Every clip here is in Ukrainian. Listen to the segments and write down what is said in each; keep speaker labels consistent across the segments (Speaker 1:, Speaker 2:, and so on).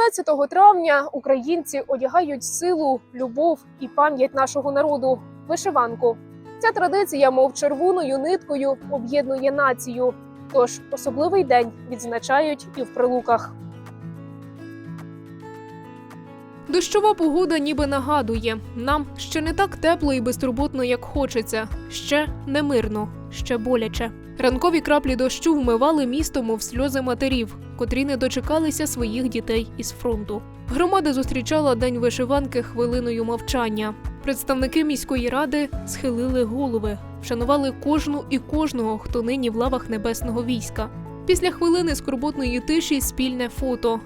Speaker 1: 15 травня українці одягають силу, любов і пам'ять нашого народу вишиванку. Ця традиція, мов червоною ниткою, об'єднує націю. Тож особливий день відзначають і в прилуках. Дощова погода ніби нагадує нам ще не так тепло і безтурботно, як хочеться, ще не мирно, ще боляче. Ранкові краплі дощу вмивали місто, мов сльози матерів, котрі не дочекалися своїх дітей із фронту. Громада зустрічала день вишиванки хвилиною мовчання. Представники міської ради схилили голови, вшанували кожну і кожного, хто нині в лавах небесного війська. Після хвилини скорботної тиші спільне фото.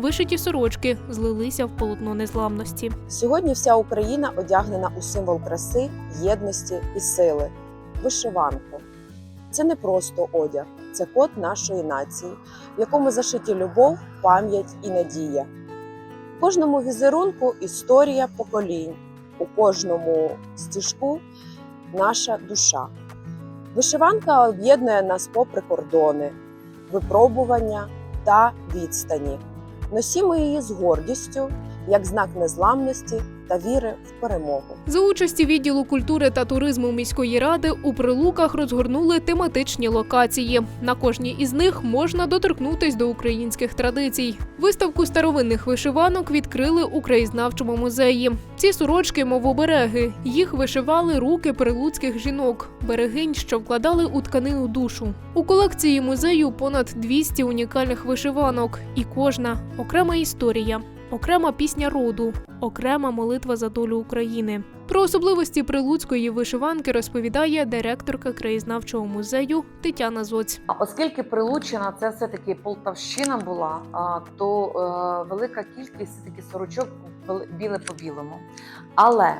Speaker 1: Вишиті сорочки злилися в полотно незламності.
Speaker 2: Сьогодні вся Україна одягнена у символ краси, єдності і сили вишиванку. Це не просто одяг, це код нашої нації, в якому зашиті любов, пам'ять і надія. В кожному візерунку історія поколінь, у кожному стіжку наша душа. Вишиванка об'єднує нас попри кордони, випробування та відстані. Носімо її з гордістю, як знак незламності та віри в перемогу.
Speaker 1: За участі відділу культури та туризму міської ради у прилуках розгорнули тематичні локації. На кожній із них можна доторкнутись до українських традицій. Виставку старовинних вишиванок відкрили у краєзнавчому музеї. Ці сорочки, мов обереги, їх вишивали руки прилуцьких жінок, берегинь, що вкладали у тканину душу. У колекції музею понад 200 унікальних вишиванок, і кожна окрема історія. Окрема пісня роду, окрема молитва за долю України. Про особливості прилуцької вишиванки розповідає директорка краєзнавчого музею Тетяна Зоць.
Speaker 3: Оскільки прилучена це все-таки Полтавщина була, то е, велика кількість все-таки сорочок біле по білому. Але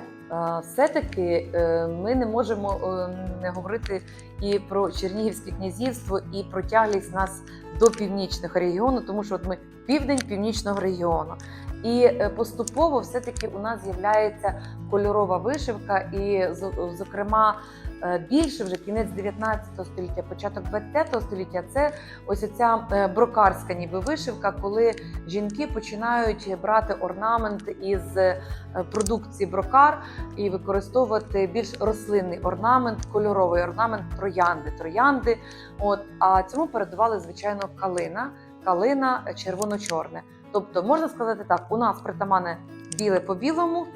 Speaker 3: все-таки е, ми не можемо е, не говорити і про Чернігівське князівство, і про тяглість нас до північного регіону, тому що от ми південь північного регіону. І е, поступово все-таки у нас з'являється кольорова вишивка, і зокрема більше вже кінець 19 століття, початок 20 століття це ось ця брокарська ніби вишивка, коли жінки починають брати орнамент із е, продукції брокар і використовувати більш рослинний орнамент, кольоровий орнамент троянди. Троянди, от а цьому передували звичайно калина, калина е, червоно-чорне. Тобто можна сказати так: у нас притаманне біле по білому,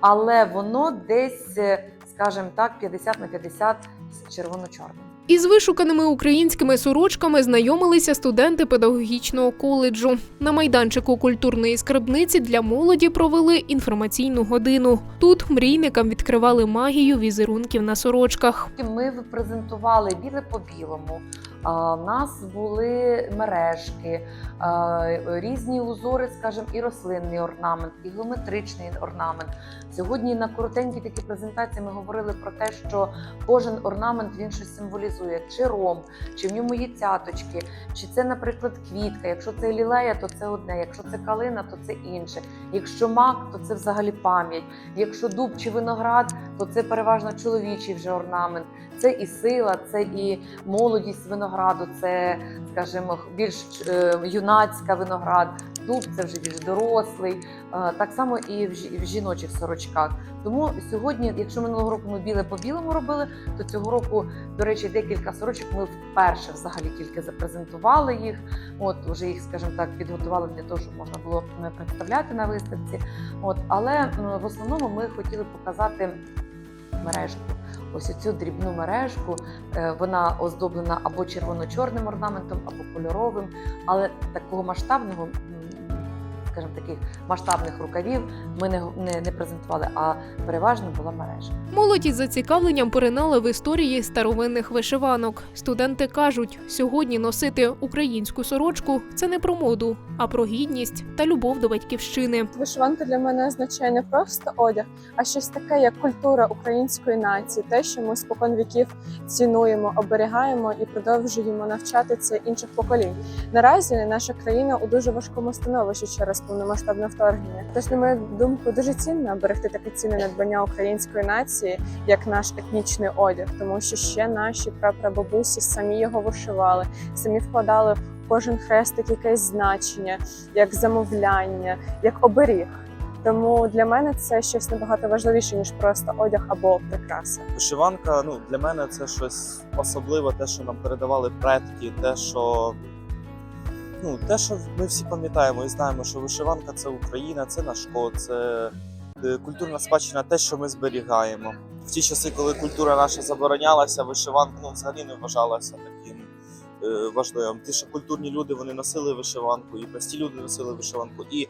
Speaker 3: але воно десь, е, скажімо так, 50 на 50 з червоно-чорним.
Speaker 1: Із вишуканими українськими сорочками знайомилися студенти педагогічного коледжу. На майданчику культурної скарбниці для молоді провели інформаційну годину. Тут мрійникам відкривали магію візерунків на сорочках.
Speaker 3: Ми презентували біле по білому. У нас були мережки, різні узори, скажімо, і рослинний орнамент, і геометричний орнамент. Сьогодні на коротенькій такій презентації ми говорили про те, що кожен орнамент він щось символізує, чи ром, чи в ньому є цяточки, чи це, наприклад, квітка. Якщо це лілея, то це одне. Якщо це калина, то це інше. Якщо мак, то це взагалі пам'ять. Якщо дуб чи виноград, то це переважно чоловічий вже орнамент. Це і сила, це і молодість винограду, це, скажімо, більш е, юнацька виноград. Дуб це вже більш дорослий. Е, так само і в, жіночих сорочках. Тому сьогодні, якщо минулого року ми біле по білому робили, то цього року, до речі, декілька сорочок ми вперше взагалі тільки запрезентували їх. От вже їх, скажімо так, підготували для того, щоб можна було представляти на виставці. От, але в основному ми хотіли показати мережку. Ось цю дрібну мережку. Е, Вона оздоблена або червоно-чорним орнаментом, або кольоровим, але такого масштабного, скажімо, таких масштабних рукавів ми не, не, не презентували, а переважно була мережа.
Speaker 1: Молодь із зацікавленням поринала в історії старовинних вишиванок. Студенти кажуть, сьогодні носити українську сорочку це не про моду, а про гідність та любов до батьківщини.
Speaker 4: Вишиванка для мене означає не просто одяг, а щось таке, як культура української нації, те, що ми спокон віків цінуємо, оберігаємо і продовжуємо навчати це інших поколінь. Наразі наша країна у дуже важкому становищі через повномасштабне вторгнення. Тож, на мою думку, дуже цінно берегти таке цінне надбання української нації, як наш етнічний одяг, тому що ще наші прапрабабусі самі його вишивали, самі вкладали в кожен хрестик якесь значення, як замовляння, як оберіг. Тому для мене це щось набагато важливіше, ніж просто одяг або прикраса.
Speaker 5: Вишиванка ну, для мене це щось особливе, те, що нам передавали предки, те, що, ну, те, що ми всі пам'ятаємо і знаємо, що вишиванка це Україна, це наш код, це е, культурна спадщина, те, що ми зберігаємо. В ті часи, коли культура наша заборонялася, вишиванка ну, взагалі не вважалася таким важливим. Ті, що культурні люди вони носили вишиванку, і прості люди носили вишиванку. І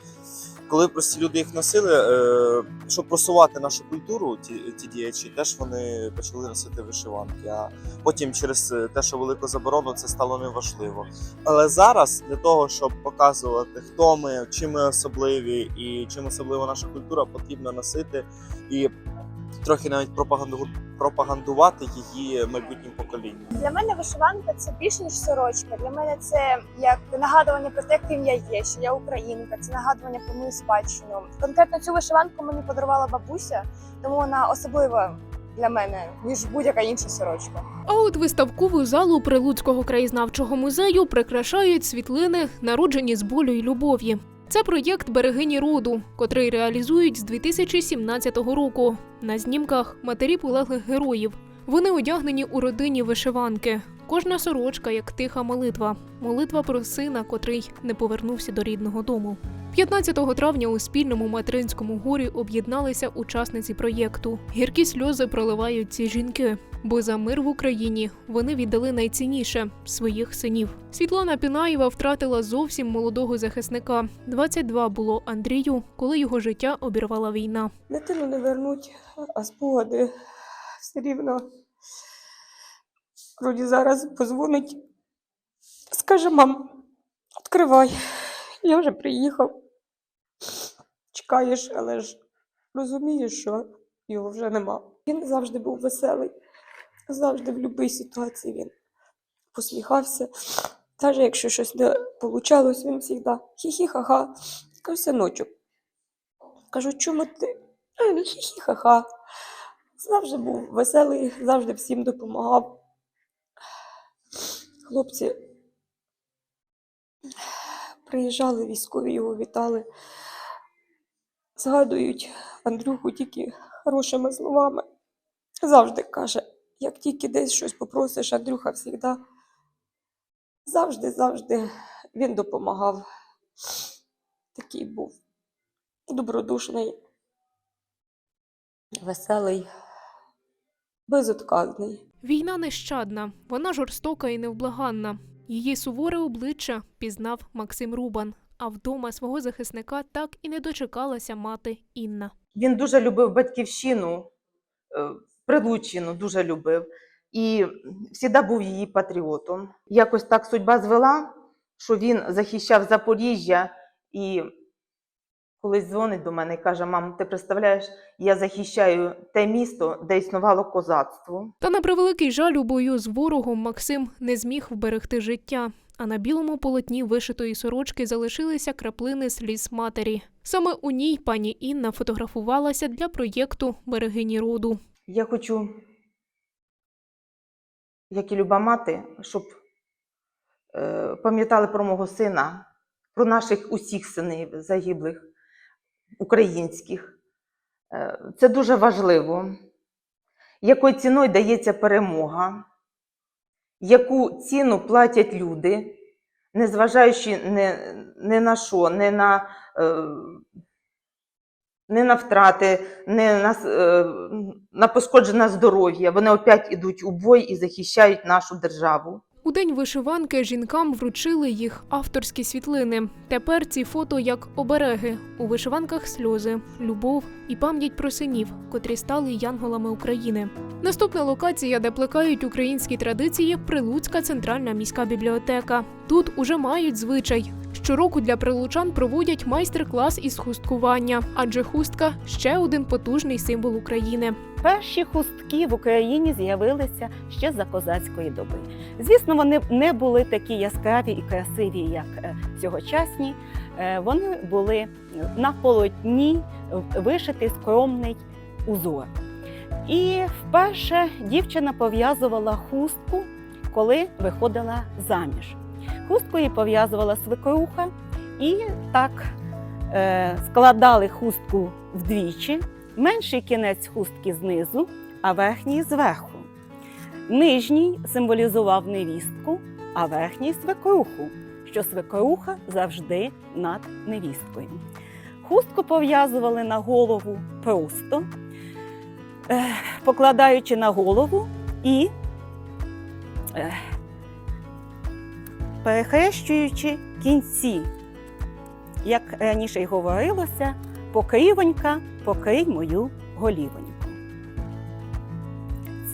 Speaker 5: коли прості люди їх носили, е, щоб просувати нашу культуру, ті, ті діячі, теж вони почали носити вишиванки. А потім через е, те, що велику заборону, це стало неважливо. Але зараз для того, щоб показувати, хто ми, чим ми особливі і чим особлива наша культура, потрібно носити і трохи навіть пропаганду, пропагандувати її майбутнім поколінням.
Speaker 6: Для мене вишиванка це більше ніж сорочка. Для мене це як нагадування про те, ким я є, що я українка, це нагадування про мою спадщину. Конкретно цю вишиванку мені подарувала бабуся, тому вона особлива для мене ніж будь-яка інша сорочка.
Speaker 1: А от виставкову залу Прилуцького краєзнавчого музею прикрашають світлини, народжені з болю й любові. Це проєкт Берегині роду, котрий реалізують з 2017 року. На знімках матері полеглих героїв. Вони одягнені у родині вишиванки. Кожна сорочка як тиха молитва. Молитва про сина, котрий не повернувся до рідного дому. 15 травня у спільному материнському горі об'єдналися учасниці проєкту. Гіркі сльози проливають ці жінки, бо за мир в Україні вони віддали найцінніше своїх синів. Світлана Пінаєва втратила зовсім молодого захисника. 22 було Андрію, коли його життя обірвала війна.
Speaker 7: Дитину не вернуть, а спогади все рівно. Вроді зараз позвонить, скаже, мам, відкривай, я вже приїхав. Чекаєш, але ж розумієш, що його вже нема. Він завжди був веселий, завжди в будь-якій ситуації він посміхався. Навіть якщо щось не вийшло, він завжди хі-хі-ха-ха. Кажу, синочок. Кажу, чому ти? А він хі-хі-ха-ха. Завжди був веселий, завжди всім допомагав. Хлопці приїжджали військові, його вітали. Згадують Андрюху тільки хорошими словами. Завжди каже, як тільки десь щось попросиш, Андрюха завжди, завжди, завжди він допомагав. Такий був добродушний, веселий, безотказний.
Speaker 1: Війна нещадна, вона жорстока і невблаганна. Її суворе обличчя пізнав Максим Рубан. А вдома свого захисника так і не дочекалася мати Інна.
Speaker 8: Він дуже любив батьківщину, Прилуччину дуже любив і завжди був її патріотом. Якось так судьба звела, що він захищав Запоріжжя і колись дзвонить до мене і каже: Мам, ти представляєш, я захищаю те місто, де існувало козацтво.
Speaker 1: Та на превеликий жаль у бою з ворогом Максим не зміг вберегти життя. А на білому полотні вишитої сорочки залишилися краплини сліз матері. Саме у ній пані Інна фотографувалася для проєкту Берегині роду.
Speaker 8: Я хочу, як і люба мати, щоб е, пам'ятали про мого сина, про наших усіх синів загиблих, українських. Е, це дуже важливо. Якою ціною дається перемога, яку ціну платять люди, незважаючи не, не на що, не на, е, не на втрати, не на, е, на пошкоджене здоров'я. Вони опять ідуть у бой і захищають нашу державу.
Speaker 1: У день вишиванки жінкам вручили їх авторські світлини. Тепер ці фото як обереги у вишиванках сльози, любов і пам'ять про синів, котрі стали янголами України. Наступна локація, де плекають українські традиції, Прилуцька центральна міська бібліотека. Тут уже мають звичай. Щороку для прилучан проводять майстер-клас із хусткування, адже хустка ще один потужний символ України.
Speaker 9: Перші хустки в Україні з'явилися ще за козацької доби. Звісно, вони не були такі яскраві і красиві, як е, сьогочасні. Е, Вони були на полотні е, вишитий скромний узор. І вперше дівчина пов'язувала хустку, коли виходила заміж. Хусткою пов'язувала свекруха і так е, складали хустку вдвічі. Менший кінець хустки знизу, а верхній зверху. Нижній символізував невістку, а верхній свекруху, що свекруха завжди над невісткою. Хустку пов'язували на голову просто, е, покладаючи на голову і е, перехрещуючи кінці. Як раніше й говорилося, покривонька, покрий мою голівоньку.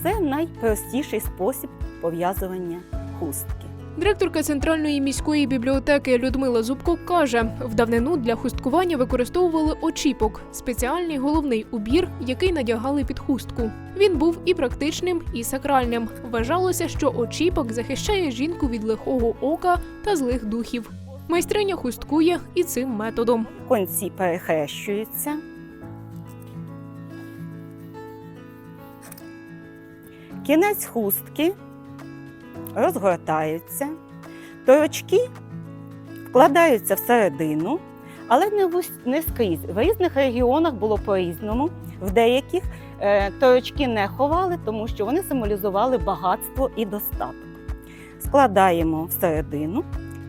Speaker 9: Це найпростіший спосіб пов'язування хустки.
Speaker 1: Директорка центральної міської бібліотеки Людмила Зубко каже: в давнину для хусткування використовували очіпок спеціальний головний убір, який надягали під хустку. Він був і практичним, і сакральним. Вважалося, що очіпок захищає жінку від лихого ока та злих духів. Майстриня хусткує і цим методом.
Speaker 9: Конці перехрещуються. Кінець хустки розгортаються, торочки вкладаються всередину, але не, не скрізь. В різних регіонах було по-різному. В деяких е, торочки не ховали, тому що вони символізували багатство і достаток. Складаємо всередину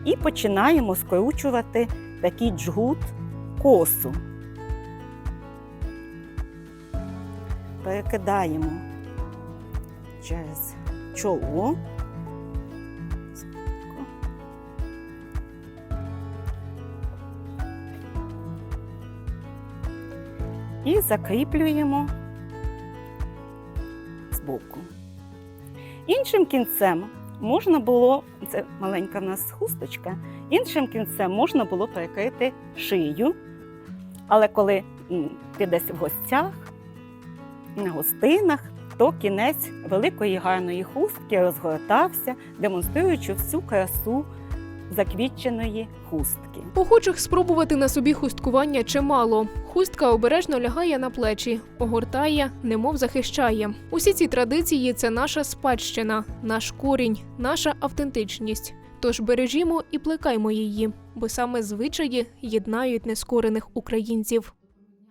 Speaker 9: і починаємо скручувати такий джгут косу. Перекидаємо через чоло. І закріплюємо збоку. Іншим кінцем можна було, це маленька в нас хусточка, іншим кінцем можна було перекрити шию. Але коли ти десь в гостях, на гостинах, то кінець великої гарної хустки розгортався, демонструючи всю красу заквітченої хустки.
Speaker 1: Охочих спробувати на собі хусткування чимало. Хустка обережно лягає на плечі, огортає, немов захищає. Усі ці традиції це наша спадщина, наш корінь, наша автентичність. Тож бережімо і плекаймо її, бо саме звичаї єднають нескорених українців.